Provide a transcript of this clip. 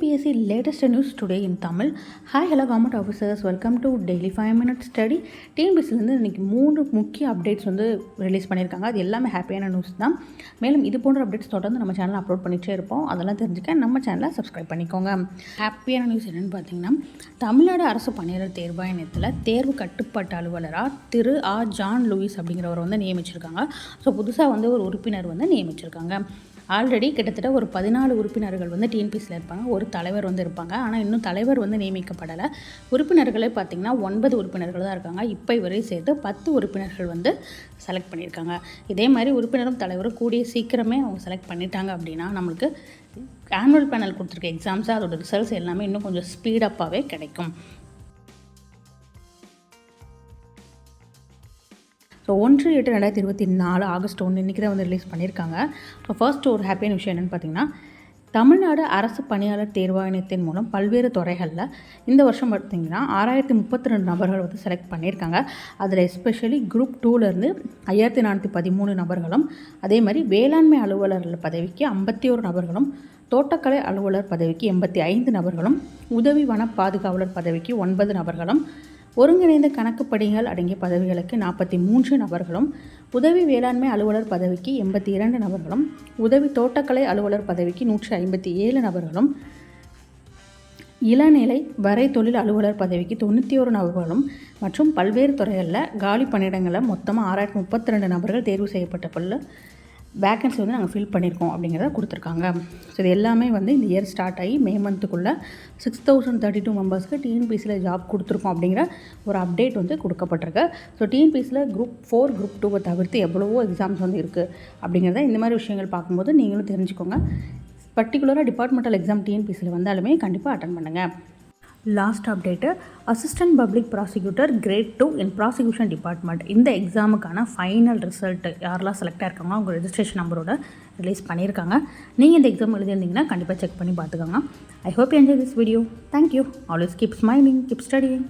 TNPSC latest news today in Tamil hi hello government officers welcome to daily five minute study டிஎன்பிஎஸ்சிலேருந்து இன்றைக்கி மூணு முக்கிய updates வந்து release பண்ணியிருக்காங்க. அது எல்லாமே ஹாப்பியான நியூஸ் தான். மேலும் இது போன்ற அப்டேட்ஸ் தொடர்ந்து நம்ம சேனலில் அப்லோட் பண்ணிகிட்டே இருப்போம். அதெல்லாம் தெரிஞ்சுக்க நம்ம சேனலை சப்ஸ்கிரைப் பண்ணிக்கோங்க. ஹாப்பியான நியூஸ் என்னென்னு பார்த்தீங்கன்னா தமிழ்நாடு அரசு பணியாளர் தேர்வாயணத்தில் தேர்வு கட்டுப்பாட்டு அலுவலராக திரு ஆ ஜான் லூயிஸ் அப்படிங்கிறவர் வந்து நியமிச்சிருக்காங்க. ஸோ புதுசாக வந்து ஒரு உறுப்பினர் வந்து நியமிச்சிருக்காங்க. ஆல்ரெடி கிட்டத்தட்ட ஒரு பதினாலு உறுப்பினர்கள் வந்து டிஎன்பிசியில் இருப்பாங்க. ஒரு தலைவர் வந்து இருப்பாங்க. ஆனால் இன்னும் தலைவர் வந்து நியமிக்கப்படலை. உறுப்பினர்களே பார்த்திங்கன்னா ஒன்பது உறுப்பினர்கள் தான் இருக்காங்க. இப்போ வரை சேர்த்து பத்து உறுப்பினர்கள் வந்து செலக்ட் பண்ணியிருக்காங்க. இதே மாதிரி உறுப்பினரும் தலைவரும் கூடிய சீக்கிரமே அவங்க செலக்ட் பண்ணிட்டாங்க அப்படின்னா நம்மளுக்கு ஆனுவல் பேனல் கொடுத்துருக்க எக்ஸாம்ஸாக அதோட ரிசல்ட்ஸ் எல்லாமே இன்னும் கொஞ்சம் ஸ்பீடப்பாகவே கிடைக்கும். ஸோ ஒன்று எட்டு ரெண்டாயிரத்தி இருபத்தி நாலு ஆகஸ்ட் ஒன்று இன்றைக்கி தான் வந்து ரிலீஸ் பண்ணியிருக்காங்க. ஸோ ஃபர்ஸ்ட் ஒரு ஹாப்பியான விஷயம் என்னென்னு பார்த்தீங்கன்னா தமிழ்நாடு அரசு பணியாளர் தேர்வாணையத்தின் மூலம் பல்வேறு துறைகளில் இந்த வருஷம் பார்த்திங்கன்னா ஆறாயிரத்தி முப்பத்தி ரெண்டு நபர்கள் வந்து செலக்ட் பண்ணியிருக்காங்க. அதில் எஸ்பெஷலி குரூப் டூலேருந்து ஐயாயிரத்தி நானூற்றி பதிமூணு நபர்களும் அதே மாதிரி வேளாண்மை அலுவலர் பதவிக்கு ஐம்பத்தி ஒரு நபர்களும் தோட்டக்கலை அலுவலர் பதவிக்கு எண்பத்தி ஐந்து நபர்களும் உதவி வன பாதுகாவலர் பதவிக்கு ஒன்பது நபர்களும் ஒருங்கிணைந்த கணக்கு படிகள் அடங்கிய பதவிகளுக்கு நாற்பத்தி மூன்று நபர்களும் உதவி வேளாண்மை அலுவலர் பதவிக்கு எண்பத்தி இரண்டு நபர்களும் உதவி தோட்டக்கலை அலுவலர் பதவிக்கு நூற்றி ஐம்பத்தி ஏழு நபர்களும் இளநிலை வரை தொழில் அலுவலர் பதவிக்கு தொண்ணூற்றி ஒரு நபர்களும் மற்றும் பல்வேறு துறைகளில் காலி பணியிடங்களில் மொத்தமாக ஆறாயிரத்தி முப்பத்தி ரெண்டு நபர்கள் தேர்வு செய்யப்பட்ட பல்ல வேக்கன்சி வந்து நாங்கள் ஃபில் பண்ணியிருக்கோம் அப்படிங்கிறத கொடுத்துருக்காங்க. ஸோ இது எல்லாமே வந்து இந்த இயர் ஸ்டார்ட் ஆகி மே மந்த்துக்குள்ளே சிக்ஸ் தௌசண்ட் தேர்ட்டி டூ மெம்பர்ஸ்க்கு டிஎன்பிசியில் ஜாப் கொடுத்துருக்கோம் அப்படிங்கிற ஒரு அப்டேட் வந்து கொடுக்கப்பட்டிருக்கு. ஸோ டிஎன்பிசியில் குரூப் ஃபோர் குரூப் டூவை தவிர்த்து எவ்வளவோ எக்ஸாம்ஸ் வந்து இருக்குது அப்படிங்கிறத இந்த மாதிரி விஷயங்கள் பார்க்கும்போது நீங்களும் தெரிஞ்சுக்கோங்க. பர்டிகுலராக டிபார்ட்மெண்டல் எக்ஸாம் டிஎன்பிசியில் வந்தாலுமே கண்டிப்பாக அட்டன் பண்ணுங்கள் last update assistant public prosecutor grade two in prosecution department இந்த எக்ஸாமுக்கான ஃபைனல் ரிசல்ட் யாரெல்லாம் செலக்ட் ஆயிருக்காங்களோ அவங்க ரெஜிஸ்ட்ரேஷன் நம்பரோட ரிலீஸ் பண்ணியிருக்காங்க. நீங்கள் இந்த எக்ஸாம் எழுதியிருந்தீங்கன்னா கண்டிப்பாக செக் பண்ணி பார்த்துக்கோங்க. I hope enjoy this video thank you always keep smiling keep studying